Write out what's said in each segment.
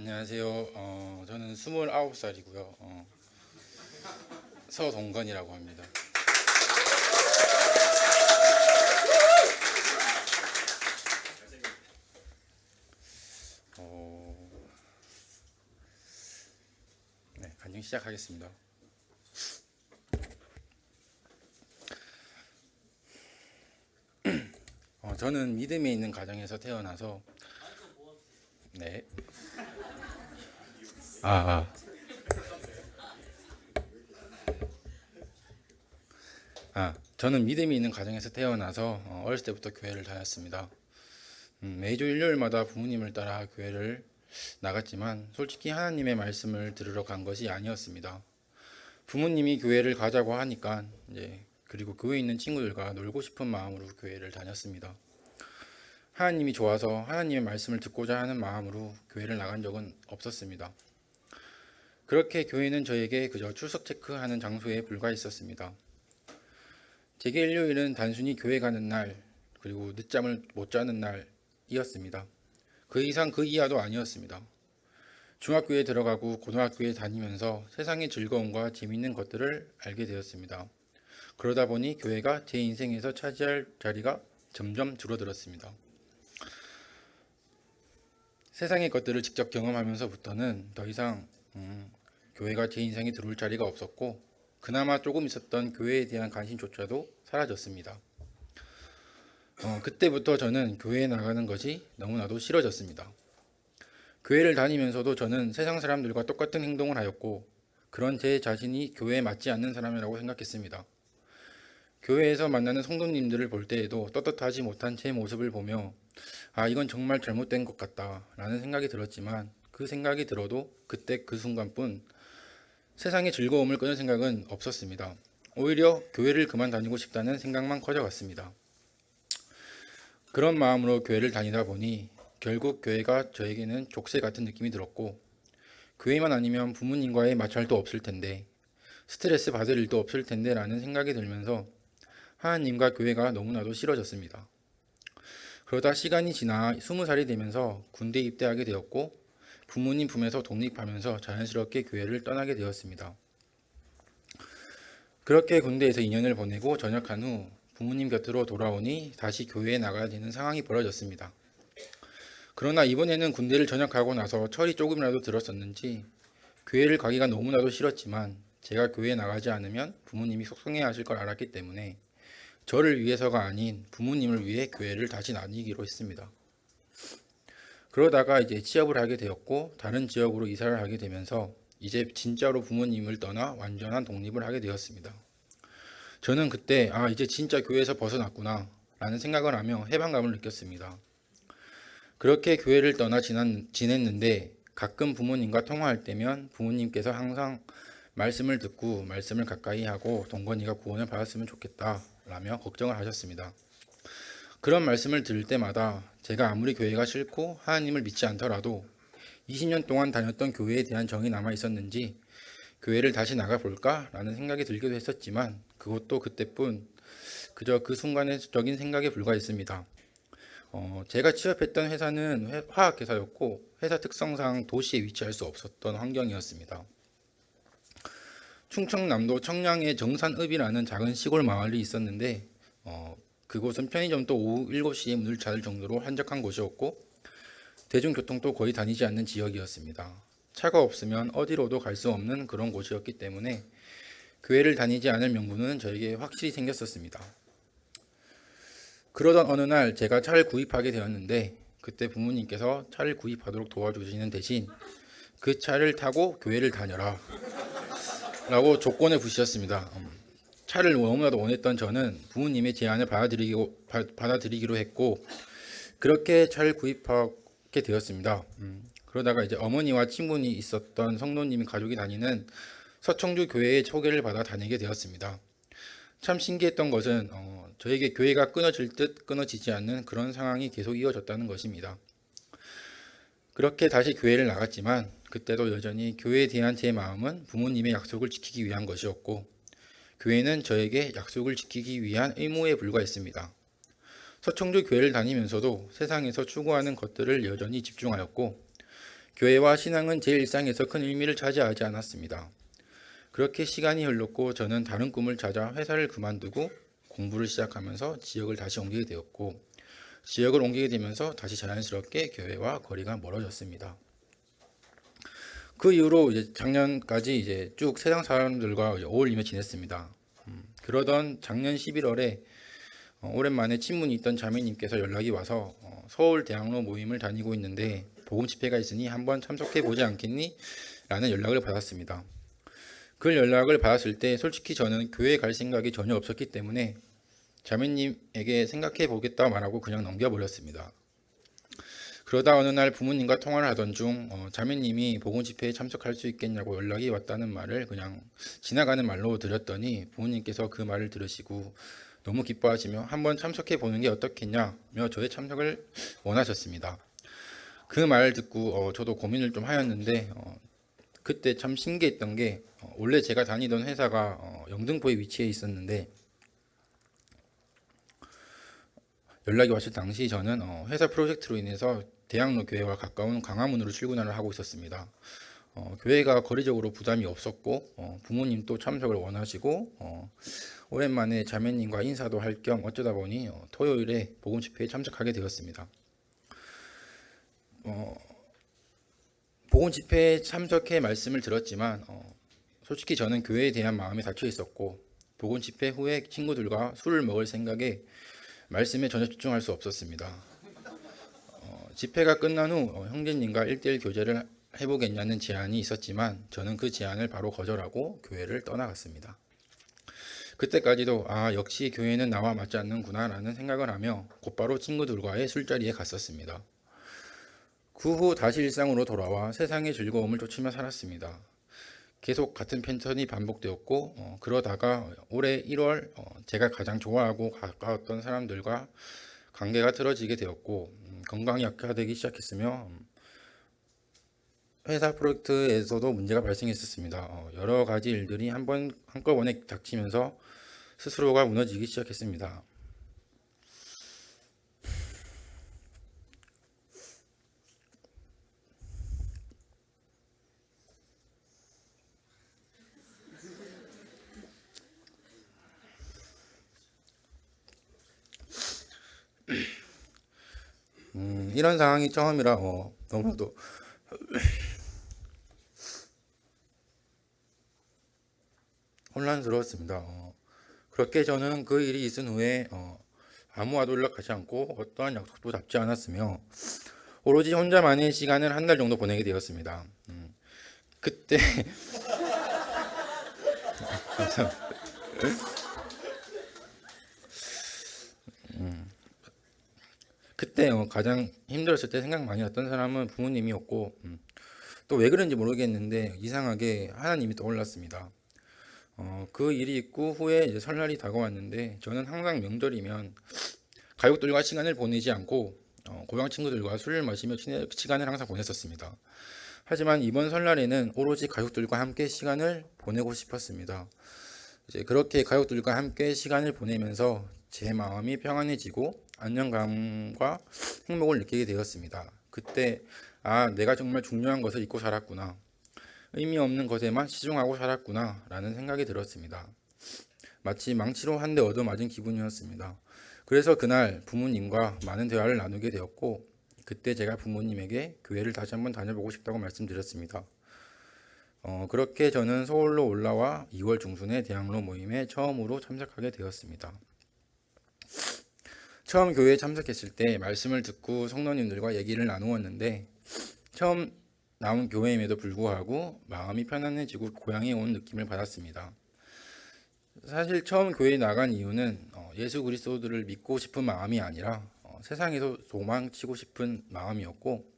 안녕하세요. 어, 저는 29살이고요. 어, 서동건이라고 합니다. 어, 네, 간증 시작하겠습니다. 어, 저는 믿음에 있는 가정에서 태어나서 네. 아, 아. 아, 저는 믿음이 있는 가정에서 태어나서 어, 어렸을 때부터 교회를 다녔습니다. 음, 매주 일요일마다 부모님을 따라 교회를 나갔지만 솔직히 하나님의 말씀을 들으러 간 것이 아니었습니다. 부모님이 교회를 가자고 하니까 이제 그리고 교회에 있는 친구들과 놀고 싶은 마음으로 교회를 다녔습니다. 하나님이 좋아서 하나님의 말씀을 듣고자 하는 마음으로 교회를 나간 적은 없었습니다. 그렇게 교회는 저에게 그저 출석 체크하는 장소에 불과했었습니다. 제게 일요일은 단순히 교회 가는 날, 그리고 늦잠을 못 자는 날이었습니다. 그 이상 그 이하도 아니었습니다. 중학교에 들어가고 고등학교에 다니면서 세상의 즐거움과 재미있는 것들을 알게 되었습니다. 그러다 보니 교회가 제 인생에서 차지할 자리가 점점 줄어들었습니다. 세상의 것들을 직접 경험하면서부터는 더 이상 음, 교회가 제 인생에 들어올 자리가 없었고 그나마 조금 있었던 교회에 대한 관심조차도 사라졌습니다. 어, 그때부터 저는 교회에 나가는 것이 너무나도 싫어졌습니다. 교회를 다니면서도 저는 세상 사람들과 똑같은 행동을 하였고 그런 제 자신이 교회에 맞지 않는 사람이라고 생각했습니다. 교회에서 만나는 성도님들을 볼 때에도 떳떳하지 못한 제 모습을 보며 아 이건 정말 잘못된 것 같다 라는 생각이 들었지만 그 생각이 들어도 그때 그 순간뿐 세상의 즐거움을 끊을 생각은 없었습니다. 오히려 교회를 그만 다니고 싶다는 생각만 커져갔습니다. 그런 마음으로 교회를 다니다 보니 결국 교회가 저에게는 족쇄 같은 느낌이 들었고 교회만 아니면 부모님과의 마찰도 없을 텐데 스트레스 받을 일도 없을 텐데 라는 생각이 들면서 하나님과 교회가 너무나도 싫어졌습니다. 그러다 시간이 지나 스무 살이 되면서 군대 입대하게 되었고 부모님 품에서 독립하면서 자연스럽게 교회를 떠나게 되었습니다. 그렇게 군대에서 2년을 보내고 전역한 후 부모님 곁으로 돌아오니 다시 교회에 나가야 되는 상황이 벌어졌습니다. 그러나 이번에는 군대를 전역하고 나서 철이 조금이라도 들었었는지 교회를 가기가 너무나도 싫었지만 제가 교회에 나가지 않으면 부모님이 속상해 하실 걸 알았기 때문에 저를 위해서가 아닌 부모님을 위해 교회를 다시 다니기로 했습니다. 그러다가 이제 취업을 하게 되었고 다른 지역으로 이사를 하게 되면서 이제 진짜로 부모님을 떠나 완전한 독립을 하게 되었습니다. 저는 그때 아 이제 진짜 교회에서 벗어났구나 라는 생각을 하며 해방감을 느꼈습니다. 그렇게 교회를 떠나 지난, 지냈는데 가끔 부모님과 통화할 때면 부모님께서 항상 말씀을 듣고 말씀을 가까이 하고 동건이가 구원을 받았으면 좋겠다 라며 걱정을 하셨습니다. 그런 말씀을 들을 때마다 제가 아무리 교회가 싫고 하나님을 믿지 않더라도 20년 동안 다녔던 교회에 대한 정이 남아 있었는지 교회를 다시 나가 볼까라는 생각이 들기도 했었지만 그것도 그때뿐 그저 그 순간적인 생각에 불과했습니다. 어, 제가 취업했던 회사는 화학회사였고 회사 특성상 도시에 위치할 수 없었던 환경이었습니다. 충청남도 청량의 정산읍이라는 작은 시골 마을이 있었는데 어, 그곳은 편의점도 오후 7시에 문을 닫을 정도로 한적한 곳이었고 대중교통도 거의 다니지 않는 지역이었습니다. 차가 없으면 어디로도 갈 수 없는 그런 곳이었기 때문에 교회를 다니지 않을 명분은 저에게 확실히 생겼었습니다. 그러던 어느 날 제가 차를 구입하게 되었는데 그때 부모님께서 차를 구입하도록 도와주시는 대신 그 차를 타고 교회를 다녀라 라고 조건을 부시셨습니다. 음, 차를 너무나도 원했던 저는 부모님의 제안을 받아들이기로, 받아들이기로 했고 그렇게 차를 구입하게 되었습니다. 음, 그러다가 이제 어머니와 친분이 있었던 성도님이 가족이 다니는 서청주 교회에 소개를 받아 다니게 되었습니다. 참 신기했던 것은 어, 저에게 교회가 끊어질 듯 끊어지지 않는 그런 상황이 계속 이어졌다는 것입니다. 그렇게 다시 교회를 나갔지만 그때도 여전히 교회에 대한 제 마음은 부모님의 약속을 지키기 위한 것이었고 교회는 저에게 약속을 지키기 위한 의무에 불과했습니다. 서청주 교회를 다니면서도 세상에서 추구하는 것들을 여전히 집중하였고 교회와 신앙은 제 일상에서 큰 의미를 차지하지 않았습니다. 그렇게 시간이 흘렀고 저는 다른 꿈을 찾아 회사를 그만두고 공부를 시작하면서 지역을 다시 옮기게 되었고 지역을 옮기게 되면서 다시 자연스럽게 교회와 거리가 멀어졌습니다. 그 이후로 이제 작년까지 이제 쭉 세상 사람들과 어울리며 지냈습니다. 음, 그러던 작년 11월에 어, 오랜만에 친분이 있던 자매님께서 연락이 와서 어, 서울 대학로 모임을 다니고 있는데 복음 집회가 있으니 한번 참석해 보지 않겠니? 라는 연락을 받았습니다. 그 연락을 받았을 때 솔직히 저는 교회 갈 생각이 전혀 없었기 때문에 자매님에게 생각해 보겠다 말하고 그냥 넘겨버렸습니다. 그러다 어느 날 부모님과 통화를 하던 중 어, 자매님이 복음 집회에 참석할 수 있겠냐고 연락이 왔다는 말을 그냥 지나가는 말로 드렸더니 부모님께서 그 말을 들으시고 너무 기뻐하시며 한번 참석해 보는 게 어떻겠냐며 저의 참석을 원하셨습니다. 그 말을 듣고 어, 저도 고민을 좀 하였는데 어, 그때 참 신기했던 게 어, 원래 제가 다니던 회사가 어, 영등포에 위치해 있었는데 연락이 왔을 당시 저는 어, 회사 프로젝트로 인해서 대학로 교회와 가까운 강화문으로 출근을 하고 있었습니다. 어, 교회가 거리적으로 부담이 없었고 어, 부모님도 참석을 원하시고 어, 오랜만에 자매님과 인사도 할 겸 어쩌다 보니 어, 토요일에 복음 집회에 참석하게 되었습니다. 어, 복음 집회에 참석해 말씀을 들었지만 어, 솔직히 저는 교회에 대한 마음이 닫혀 있었고 복음 집회 후에 친구들과 술을 먹을 생각에 말씀에 전혀 집중할 수 없었습니다. 어, 집회가 끝난 후 어, 형제님과 1대1 교제를 해보겠냐는 제안이 있었지만 저는 그 제안을 바로 거절하고 교회를 떠나갔습니다. 그때까지도 아 역시 교회는 나와 맞지 않는구나 라는 생각을 하며 곧바로 친구들과의 술자리에 갔었습니다. 그 후 다시 일상으로 돌아와 세상의 즐거움을 쫓으며 살았습니다. 계속 같은 패턴이 반복되었고 어, 그러다가 올해 1월 어, 제가 가장 좋아하고 가까웠던 사람들과 관계가 틀어지게 되었고 음, 건강이 악화되기 시작했으며 음, 회사 프로젝트에서도 문제가 발생했었습니다. 어, 여러 가지 일들이 한번 한꺼번에 닥치면서 스스로가 무너지기 시작했습니다. 이런 상황이 처음이라 어, 너무나도 혼란스러웠습니다. 어, 그렇게 저는 그 일이 있은 후에 어, 아무와도 연락하지 않고 어떠한 약속도 잡지 않았으며 오로지 혼자만의 시간을 한 달 정도 보내게 되었습니다. 음, 그때 감사합니다. 음, 그 때 어, 가장 힘들었을 때 생각 많이 났던 사람은 부모님이었고 음, 또 왜 그런지 모르겠는데 이상하게 하나님이 떠올랐습니다. 어, 그 일이 있고 후에 이제 설날이 다가왔는데 저는 항상 명절이면 가족들과 시간을 보내지 않고 어, 고향 친구들과 술을 마시며 시간을 항상 보냈었습니다. 하지만 이번 설날에는 오로지 가족들과 함께 시간을 보내고 싶었습니다. 이제 그렇게 가족들과 함께 시간을 보내면서 제 마음이 평안해지고 안정감과 행복을 느끼게 되었습니다. 그때 아 내가 정말 중요한 것을 잊고 살았구나. 의미 없는 것에만 치중하고 살았구나 라는 생각이 들었습니다. 마치 망치로 한 대 얻어맞은 기분이었습니다. 그래서 그날 부모님과 많은 대화를 나누게 되었고 그때 제가 부모님에게 교회를 다시 한번 다녀보고 싶다고 말씀드렸습니다. 어, 그렇게 저는 서울로 올라와 2월 중순에 대학로 모임에 처음으로 참석하게 되었습니다. 처음 교회에 참석했을 때 말씀을 듣고 성도님들과 얘기를 나누었는데 처음 나온 교회임에도 불구하고 마음이 편안해지고 고향에 온 느낌을 받았습니다. 사실 처음 교회에 나간 이유는 어, 예수 그리스도를 믿고 싶은 마음이 아니라 어, 세상에서 도망치고 싶은 마음이었고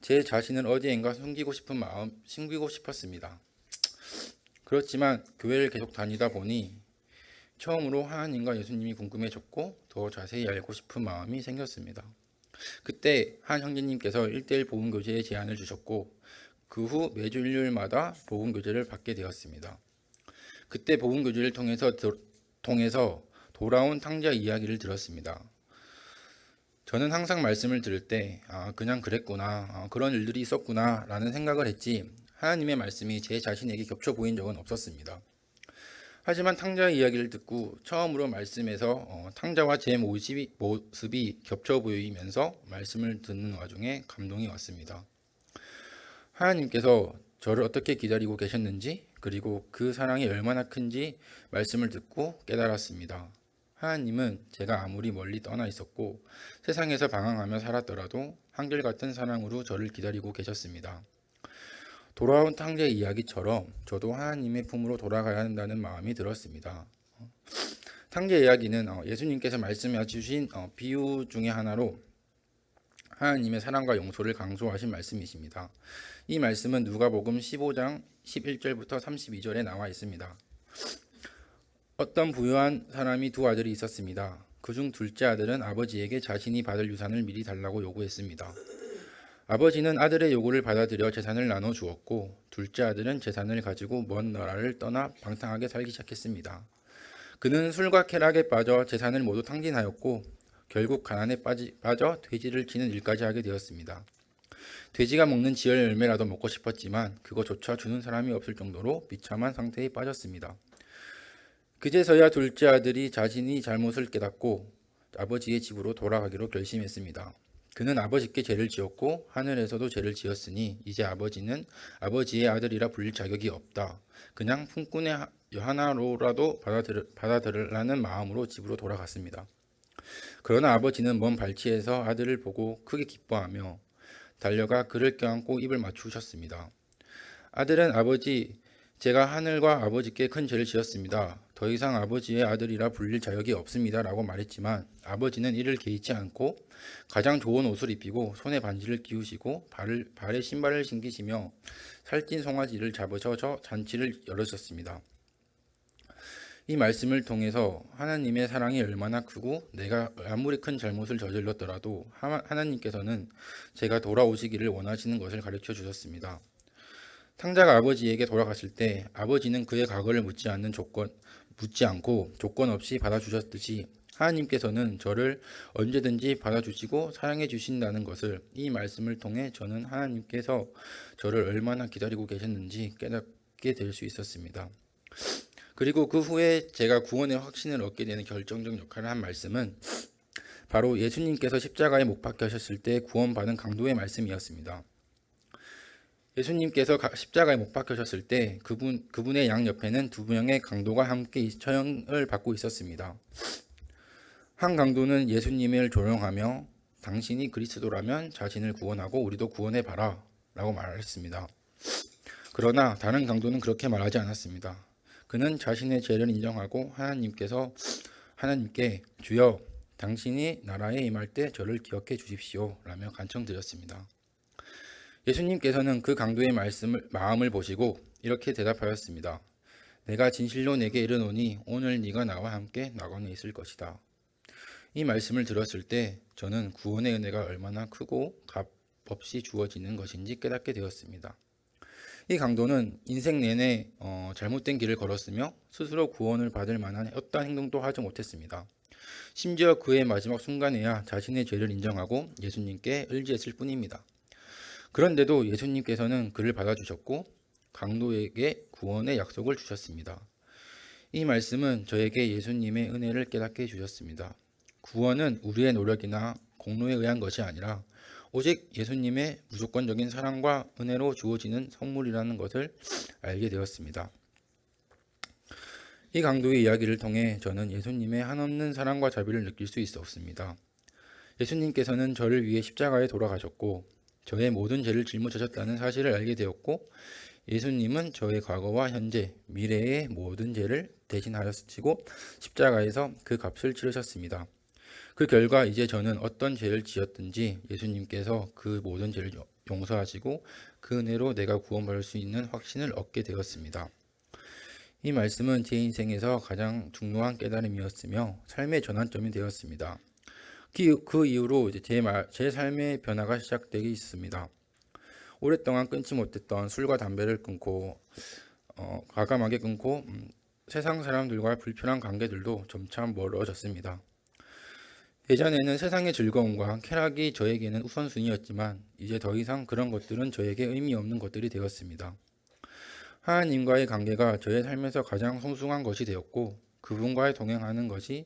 제 자신을 어디엔가 숨기고 싶은 마음, 숨기고 싶었습니다. 그렇지만 교회를 계속 다니다 보니 처음으로 하나님과 예수님이 궁금해졌고 더 자세히 알고 싶은 마음이 생겼습니다. 그때 한 형제님께서 1대1 복음 교제의 제안을 주셨고 그 후 매주 일요일마다 복음 교제를 받게 되었습니다. 그때 복음 교제를 통해서 도- 통해서 돌아온 탕자 이야기를 들었습니다. 저는 항상 말씀을 들을 때 아, 그냥 그랬구나 아, 그런 일들이 있었구나 라는 생각을 했지 하나님의 말씀이 제 자신에게 겹쳐 보인 적은 없었습니다. 하지만 탕자의 이야기를 듣고 처음으로 말씀에서 어, 탕자와 제 모습이, 모습이 겹쳐 보이면서 말씀을 듣는 와중에 감동이 왔습니다. 하나님께서 저를 어떻게 기다리고 계셨는지 그리고 그 사랑이 얼마나 큰지 말씀을 듣고 깨달았습니다. 하나님은 제가 아무리 멀리 떠나 있었고 세상에서 방황하며 살았더라도 한결같은 사랑으로 저를 기다리고 계셨습니다. 돌아온 탕자의 이야기처럼 저도 하나님의 품으로 돌아가야 한다는 마음이 들었습니다. 탕자의 이야기는 어, 예수님께서 말씀해 주신 어, 비유 중의 하나로 하나님의 사랑과 용서를 강조하신 말씀이십니다. 이 말씀은 누가복음 15장 11절부터 32절에 나와 있습니다. 어떤 부유한 사람이 두 아들이 있었습니다. 그중 둘째 아들은 아버지에게 자신이 받을 유산을 미리 달라고 요구했습니다. 아버지는 아들의 요구를 받아들여 재산을 나눠 주었고 둘째 아들은 재산을 가지고 먼 나라를 떠나 방탕하게 살기 시작했습니다. 그는 술과 쾌락에 빠져 재산을 모두 탕진하였고 결국 가난에 빠지, 빠져 돼지를 치는 일까지 하게 되었습니다. 돼지가 먹는 지열 열매라도 먹고 싶었지만 그거조차 주는 사람이 없을 정도로 비참한 상태에 빠졌습니다. 그제서야 둘째 아들이 자신이 잘못을 깨닫고 아버지의 집으로 돌아가기로 결심했습니다. 그는 아버지께 죄를 지었고 하늘에서도 죄를 지었으니 이제 아버지는 아버지의 아들이라 불릴 자격이 없다. 그냥 품꾼의 하나로라도 받아들, 받아들으라는 마음으로 집으로 돌아갔습니다. 그러나 아버지는 먼 발치에서 아들을 보고 크게 기뻐하며 달려가 그를 껴안고 입을 맞추셨습니다. 아들은 아버지, 제가 하늘과 아버지께 큰 죄를 지었습니다. 더 이상 아버지의 아들이라 불릴 자격이 없습니다. 라고 말했지만 아버지는 이를 개의치 않고 가장 좋은 옷을 입히고 손에 반지를 끼우시고 발을, 발에 신발을 신기시며 살찐 송아지를 잡으셔 저 잔치를 열으셨습니다. 이 말씀을 통해서 하나님의 사랑이 얼마나 크고 내가 아무리 큰 잘못을 저질렀더라도 하나님께서는 제가 돌아오시기를 원하시는 것을 가르쳐 주셨습니다. 탕자가 아버지에게 돌아갔을 때 아버지는 그의 과거를 묻지 않는 조건 묻지 않고 조건 없이 받아주셨듯이 하나님께서는 저를 언제든지 받아주시고 사랑해 주신다는 것을 이 말씀을 통해 저는 하나님께서 저를 얼마나 기다리고 계셨는지 깨닫게 될 수 있었습니다. 그리고 그 후에 제가 구원의 확신을 얻게 되는 결정적 역할을 한 말씀은 바로 예수님께서 십자가에 못 박혀셨을 때 구원받은 강도의 말씀이었습니다. 예수님께서 십자가에 못 박혀셨을 때 그분 그분의 양 옆에는 두 명의 강도가 함께 처형을 받고 있었습니다. 한 강도는 예수님을 조롱하며 당신이 그리스도라면 자신을 구원하고 우리도 구원해 봐라라고 말했습니다. 그러나 다른 강도는 그렇게 말하지 않았습니다. 그는 자신의 죄를 인정하고 하나님께서 하나님께 주여 당신이 나라에 임할 때 저를 기억해 주십시오 라며 간청드렸습니다. 예수님께서는 그 강도의 말씀을 마음을 보시고 이렇게 대답하였습니다. 내가 진실로 내게 이르노니 오늘 네가 나와 함께 낙원에 있을 것이다. 이 말씀을 들었을 때 저는 구원의 은혜가 얼마나 크고 값 없이 주어지는 것인지 깨닫게 되었습니다. 이 강도는 인생 내내 어, 잘못된 길을 걸었으며 스스로 구원을 받을 만한 어떠한 행동도 하지 못했습니다. 심지어 그의 마지막 순간에야 자신의 죄를 인정하고 예수님께 의지했을 뿐입니다. 그런데도 예수님께서는 그를 받아주셨고 강도에게 구원의 약속을 주셨습니다. 이 말씀은 저에게 예수님의 은혜를 깨닫게 해주셨습니다. 구원은 우리의 노력이나 공로에 의한 것이 아니라 오직 예수님의 무조건적인 사랑과 은혜로 주어지는 선물이라는 것을 알게 되었습니다. 이 강도의 이야기를 통해 저는 예수님의 한없는 사랑과 자비를 느낄 수 있었습니다. 예수님께서는 저를 위해 십자가에 돌아가셨고 저의 모든 죄를 짊어지셨다는 사실을 알게 되었고 예수님은 저의 과거와 현재, 미래의 모든 죄를 대신하셨고 십자가에서 그 값을 치르셨습니다. 그 결과 이제 저는 어떤 죄를 지었든지 예수님께서 그 모든 죄를 용서하시고 그 은혜로 내가 구원받을 수 있는 확신을 얻게 되었습니다. 이 말씀은 제 인생에서 가장 중요한 깨달음이었으며 삶의 전환점이 되었습니다. 그, 그 이후로 이제 제, 말, 제 삶의 변화가 시작되기 있습니다. 오랫동안 끊지 못했던 술과 담배를 끊고 어, 과감하게 끊고 음, 세상 사람들과 불편한 관계들도 점차 멀어졌습니다. 예전에는 세상의 즐거움과 쾌락이 저에게는 우선순위였지만 이제 더 이상 그런 것들은 저에게 의미 없는 것들이 되었습니다. 하나님과의 관계가 저의 삶에서 가장 성숙한 것이 되었고 그분과의 동행하는 것이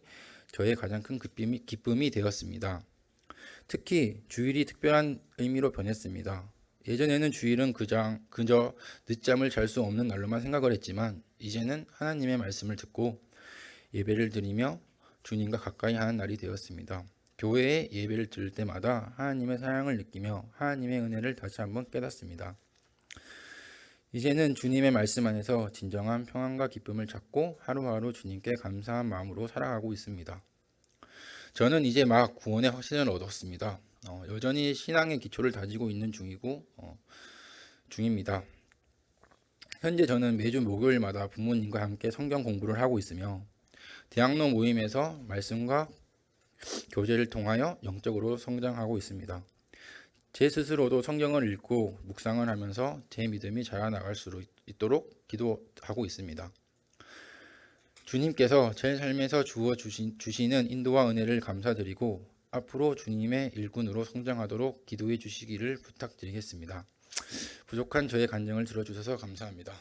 저의 가장 큰 기쁨이, 기쁨이 되었습니다. 특히 주일이 특별한 의미로 변했습니다. 예전에는 주일은 그장, 그저 늦잠을 잘 수 없는 날로만 생각을 했지만 이제는 하나님의 말씀을 듣고 예배를 드리며 주님과 가까이 하는 날이 되었습니다. 교회에 예배를 드릴 때마다 하나님의 사랑을 느끼며 하나님의 은혜를 다시 한번 깨닫습니다. 이제는 주님의 말씀 안에서 진정한 평안과 기쁨을 찾고 하루하루 주님께 감사한 마음으로 살아가고 있습니다. 저는 이제 막 구원의 확신을 얻었습니다. 어, 여전히 신앙의 기초를 다지고 있는 중이고 어, 중입니다. 현재 저는 매주 목요일마다 부모님과 함께 성경 공부를 하고 있으며 대학로 모임에서 말씀과 교제를 통하여 영적으로 성장하고 있습니다. 제 스스로도 성경을 읽고 묵상을 하면서 제 믿음이 자라나갈 수 있도록 기도하고 있습니다. 주님께서 제 삶에서 주어 주신, 주시는 인도와 은혜를 감사드리고 앞으로 주님의 일꾼으로 성장하도록 기도해 주시기를 부탁드리겠습니다. 부족한 저의 간증을 들어주셔서 감사합니다.